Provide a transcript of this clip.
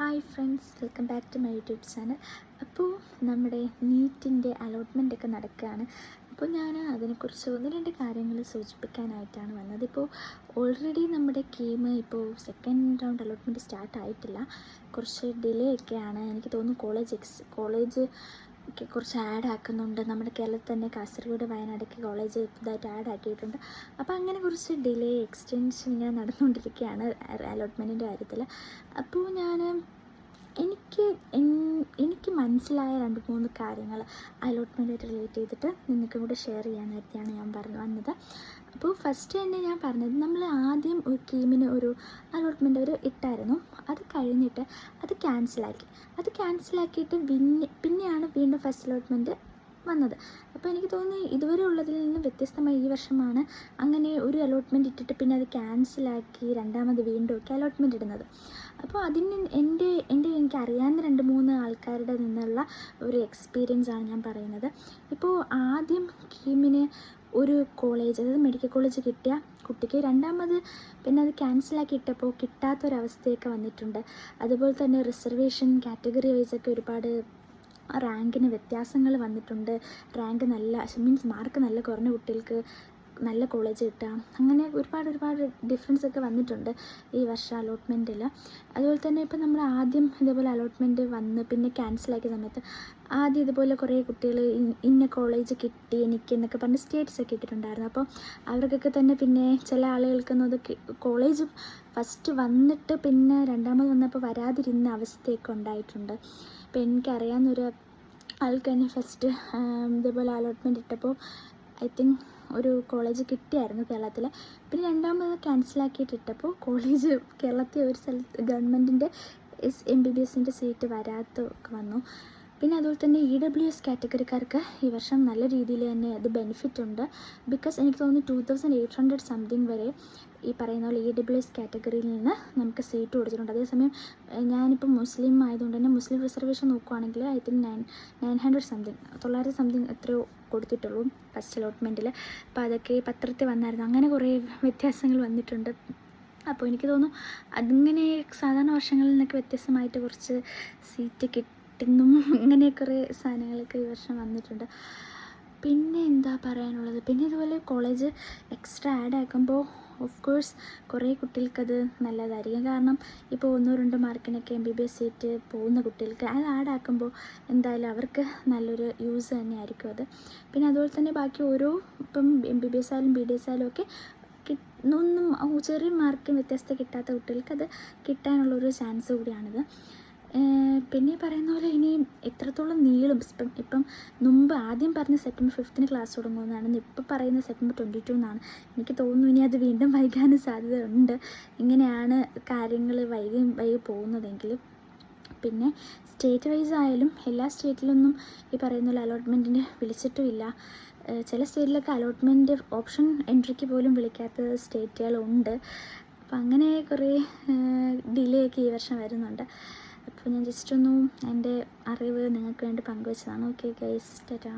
Hi friends welcome back to my YouTube channel. അപ്പോൾ നമ്മുടെ നീറ്റിന്റെ allotment ഒക്കെ നടക്കുകയാണ്. അപ്പോൾ ഞാൻ അതിനെക്കുറിച്ച് ഒന്ന് രണ്ട് കാര്യങ്ങൾ സൂചിപ്പിക്കാനായിട്ടാണ് വന്നത്. ഇപ്പോൾ ഓൾറെഡി നമ്മുടെ ഗെയിം ഇപ്പോൾ സെക്കൻഡ് റൗണ്ട് അലോട്ട്മെന്റ് സ്റ്റാർട്ട് ആയിട്ടില്ല കുറച്ച് ഡിലേ ഒക്കെയാണ്. എനിക്ക് തോന്നുന്നു കോളേജ് എക്സ് കോളേജ് ഒക്കെ കുറച്ച് ആഡ് ആക്കുന്നുണ്ട്. നമ്മുടെ കേരളത്തിൽ തന്നെ കാസർഗോഡ് വയനാടൊക്കെ കോളേജ് പുതുതായിട്ട് ആഡ് ആക്കിയിട്ടുണ്ട്. അപ്പോൾ അങ്ങനെ കുറച്ച് ഡിലേ എക്സ്റ്റൻഷൻ ഇങ്ങനെ നടന്നുകൊണ്ടിരിക്കുകയാണ് അലോട്ട്മെന്റിന്റെ കാര്യത്തിൽ അപ്പോൾ ഞാൻ എനിക്ക് എനിക്ക് മനസ്സിലായ രണ്ട് മൂന്ന് കാര്യങ്ങൾ അലോട്ട്മെന്റായിട്ട് റിലേറ്റ് ചെയ്തിട്ട് നിങ്ങൾക്കും കൂടെ ഷെയർ ചെയ്യാനായിട്ടാണ് ഞാൻ പറഞ്ഞു വന്നത്. അപ്പോൾ ഫസ്റ്റ് തന്നെ ഞാൻ പറഞ്ഞത് നമ്മൾ ആദ്യം ഒരു കീമിന് ഒരു അലോട്ട്മെന്റ് ഒരു ഇട്ടായിരുന്നു. അത് കഴിഞ്ഞിട്ട് അത് ക്യാൻസലാക്കി അത് ക്യാൻസലാക്കിയിട്ട് പിന്നെ പിന്നെയാണ് വീണ്ടും ഫസ്റ്റ് അലോട്ട്മെന്റ് വന്നത്. അപ്പോൾ എനിക്ക് തോന്നുന്നു ഇതുവരെ ഉള്ളതിൽ നിന്ന് വ്യത്യസ്തമായി ഈ വർഷമാണ് അങ്ങനെ ഒരു അലോട്ട്മെന്റ് ഇട്ടിട്ട് പിന്നെ അത് ക്യാൻസലാക്കി രണ്ടാമത് വീണ്ടും ഒക്കെ അലോട്ട്മെന്റ് ഇടുന്നത്. അപ്പോൾ അതിന് എന്റെ എന്റെ എനിക്ക് അറിയാവുന്ന രണ്ട് മൂന്ന് ആൾക്കാരുടെ നിന്നുള്ള ഒരു എക്സ്പീരിയൻസ് ആണ് ഞാൻ പറയുന്നത്. ഇപ്പോൾ ആദ്യം കീമിന് ഒരു കോളേജ് അതായത് മെഡിക്കൽ കോളേജ് കിട്ടിയ കുട്ടിക്ക് രണ്ടാമത് പിന്നെ അത് ക്യാൻസലാക്കി ഇട്ടപ്പോൾ കിട്ടാത്തൊരവസ്ഥയൊക്കെ വന്നിട്ടുണ്ട്. അതുപോലെ തന്നെ റിസർവേഷൻ കാറ്റഗറി വൈസൊക്കെ ഒരുപാട് റാങ്കിന് വ്യത്യാസങ്ങൾ വന്നിട്ടുണ്ട്. റാങ്ക് നല്ല മീൻസ് മാർക്ക് നല്ല കുറഞ്ഞ കുട്ടികൾക്ക് നല്ല കോളേജ് കിട്ടാം അങ്ങനെ ഒരുപാട് ഒരുപാട് ഡിഫറൻസ് ഒക്കെ വന്നിട്ടുണ്ട് ഈ വർഷം അലോട്ട്മെന്റിൽ അതുപോലെ തന്നെ ഇപ്പോൾ നമ്മൾ ആദ്യം ഇതേപോലെ അലോട്ട്മെന്റ് വന്ന് പിന്നെ ക്യാൻസലാക്കിയ സമയത്ത് ആദ്യം ഇതുപോലെ കുറേ കുട്ടികൾ ഇന്ന കോളേജ് കിട്ടി എനിക്ക് എന്നൊക്കെ പറഞ്ഞ് സ്റ്റേറ്റ്സ് ഒക്കെ ഇട്ടിട്ടുണ്ടായിരുന്നു. അപ്പോൾ അവർക്കൊക്കെ തന്നെ പിന്നെ ചില ആളുകൾക്കൊന്നും അത് കോളേജ് ഫസ്റ്റ് വന്നിട്ട് പിന്നെ രണ്ടാമത് വന്നപ്പോൾ വരാതിരുന്ന അവസ്ഥയൊക്കെ ഉണ്ടായിട്ടുണ്ട്. അപ്പോൾ എനിക്കറിയാവുന്നൊരു ആൾക്ക് തന്നെ ഫസ്റ്റ് ഇതേപോലെ അലോട്ട്മെന്റ് ഇട്ടപ്പോൾ ഐ തിങ്ക് ഒരു കോളേജ് കിട്ടിയായിരുന്നു കേരളത്തിൽ പിന്നെ രണ്ടാമത് ക്യാൻസലാക്കിയിട്ട് ഇട്ടപ്പോൾ കോളേജ് കേരളത്തിൽ ഒരു സ്ഥലത്ത് ഗവൺമെന്റിന്റെ എസ് എം ബി ബി എസിന്റെ സീറ്റ് വരാത്തൊക്കെ വന്നു. പിന്നെ അതുപോലെ തന്നെ ഇ ഡബ്ല്യു എസ് കാറ്റഗറിക്കാർക്ക് ഈ വർഷം നല്ല രീതിയിൽ തന്നെ അത് ബെനിഫിറ്റ് ഉണ്ട്. ബിക്കോസ് എനിക്ക് തോന്നുന്നു two thousand eight hundred something വരെ ഈ പറയുന്ന പോലെ ഇ ഡബ്ല്യു എസ് കാറ്റഗറിയിൽ നിന്ന് നമുക്ക് സീറ്റ് കൊടുത്തിട്ടുണ്ട്. അതേസമയം ഞാനിപ്പോൾ മുസ്ലിം ആയതുകൊണ്ട് തന്നെ മുസ്ലിം റിസർവേഷൻ നോക്കുവാണെങ്കിൽ I think nine nine hundred something തൊള്ളായിരത്തി സംതിങ് എത്രയോ കൊടുത്തിട്ടുള്ളൂ ഫസ്റ്റ് അലോട്ട്മെന്റിൽ അപ്പോൾ അതൊക്കെ പത്രത്തിൽ വന്നായിരുന്നു. അങ്ങനെ കുറേ വ്യത്യാസങ്ങൾ വന്നിട്ടുണ്ട്. അപ്പോൾ എനിക്ക് തോന്നുന്നു അതിങ്ങനെ സാധാരണ വർഷങ്ങളിൽ നിന്നൊക്കെ വ്യത്യസ്തമായിട്ട് കുറച്ച് സീറ്റ് കിട്ടുന്നു അങ്ങനെ കുറേ സാധനങ്ങളൊക്കെ ഈ വർഷം വന്നിട്ടുണ്ട്. പിന്നെ എന്താ പറയാനുള്ളത്? പിന്നെ ഇതുപോലെ കോളേജ് എക്സ്ട്രാ ആഡ് ആക്കുമ്പോൾ ഓഫ് കോഴ്സ് കുറേ കുട്ടികൾക്കത് നല്ലതായിരിക്കും. കാരണം ഇപ്പോൾ ഒന്നോ രണ്ടോ മാർക്കിനൊക്കെ M B B S seat പോകുന്ന കുട്ടികൾക്ക് അത് ആഡ് ആക്കുമ്പോൾ എന്തായാലും അവർക്ക് നല്ലൊരു യൂസ് തന്നെയായിരിക്കും അത്. പിന്നെ അതുപോലെ തന്നെ ബാക്കി ഓരോ ഇപ്പം എം ബി ബി എസ് ആയാലും ബി ഡി എസ് ആയാലും ഒക്കെ ഒന്നും ചെറിയ മാർക്ക് വ്യത്യസ്തത കിട്ടാത്ത കുട്ടികൾക്ക് അത് കിട്ടാനുള്ളൊരു ചാൻസ് കൂടിയാണിത്. പിന്നെ പറയുന്ന പോലെ ഇനി എത്രത്തോളം നീളും. ഇപ്പം മുമ്പ് ആദ്യം പറഞ്ഞ സെപ്റ്റംബർ ഫിഫ്ത്തിന് ക്ലാസ് തുടങ്ങുമെന്നാണ്. ഇപ്പം പറയുന്ന സെപ്റ്റംബർ ട്വന്റി ടു എന്നാണ്. എനിക്ക് തോന്നുന്നു ഇനി അത് വീണ്ടും വൈകാനും സാധ്യത ഉണ്ട് ഇങ്ങനെയാണ് കാര്യങ്ങൾ വൈകി വൈകി പോകുന്നതെങ്കിൽ. പിന്നെ സ്റ്റേറ്റ് വൈസ് ആയാലും എല്ലാ സ്റ്റേറ്റിലൊന്നും ഈ പറയുന്ന പോലെ അലോട്ട്മെന്റിന് വിളിച്ചിട്ടുമില്ല. ചില സ്റ്റേറ്റിലൊക്കെ അലോട്ട്മെന്റ് ഓപ്ഷൻ എൻട്രിക്ക് പോലും വിളിക്കാത്ത സ്റ്റേറ്റുകളുണ്ട്. അപ്പം അങ്ങനെ കുറേ ഡിലേ ഒക്കെ ഈ വർഷം വരുന്നുണ്ട്. അപ്പോൾ ഞാൻ ജസ്റ്റ് ഒന്ന് എന്റെ അറിവ് നിങ്ങൾക്ക് വേണ്ടി പങ്കുവച്ചതാണ്. Okay guys Tata